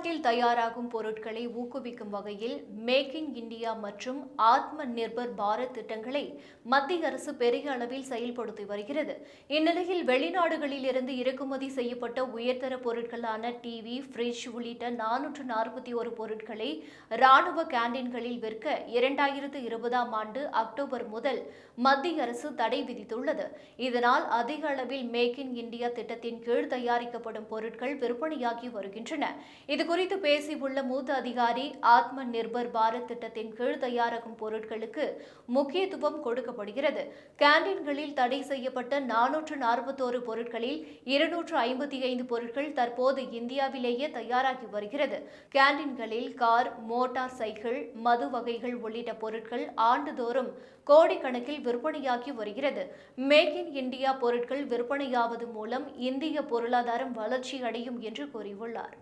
உள்நாட்டில் தயாராகும் பொருட்களை ஊக்குவிக்கும் வகையில் மேக் இன் இந்தியா மற்றும் ஆத்ம நிர்பர் பாரத் திட்டங்களை மத்திய அரசு பெரிய அளவில் செயல்படுத்தி வருகிறது. இந்நிலையில் வெளிநாடுகளில் இருந்து இறக்குமதி செய்யப்பட்ட உயர்தர பொருட்களான டிவி ஃப்ரிட்ஜ் உள்ளிட்ட நானூற்று நாற்பத்தி ஒரு பொருட்களை ராணுவ கேண்டீன்களில் விற்க இரண்டாயிரத்து இருபதாம் ஆண்டு அக்டோபர் முதல் மத்திய அரசு தடை விதித்துள்ளது. இதனால் அதிக அளவில் மேக் இன் இந்தியா திட்டத்தின் கீழ் தயாரிக்கப்படும் பொருட்கள் விற்பனையாகி வருகின்றன. இதுகுறித்து பேசியுள்ள மூத்த அதிகாரி ஆத்ம நிர்பர் பாரத் திட்டத்தின் கீழ் தயாராகும் பொருட்களுக்கு முக்கியத்துவம் கொடுக்கப்படுகிறது. கேண்டீன்களில் தடை செய்யப்பட்ட நானூற்று நாற்பத்தோரு பொருட்களில் இருநூற்று ஐம்பத்தி ஐந்து பொருட்கள் தற்போது இந்தியாவிலேயே தயாராகி வருகிறது. கேண்டீன்களில் கார் மோட்டார் சைக்கிள் மது வகைகள் உள்ளிட்ட பொருட்கள் ஆண்டுதோறும் கோடிக்கணக்கில் விற்பனையாகி வருகிறது. மேக் இன் இந்தியா பொருட்கள் விற்பனையாவது மூலம் இந்திய பொருளாதாரம் வளர்ச்சி அடையும் என்று கூறியுள்ளார்.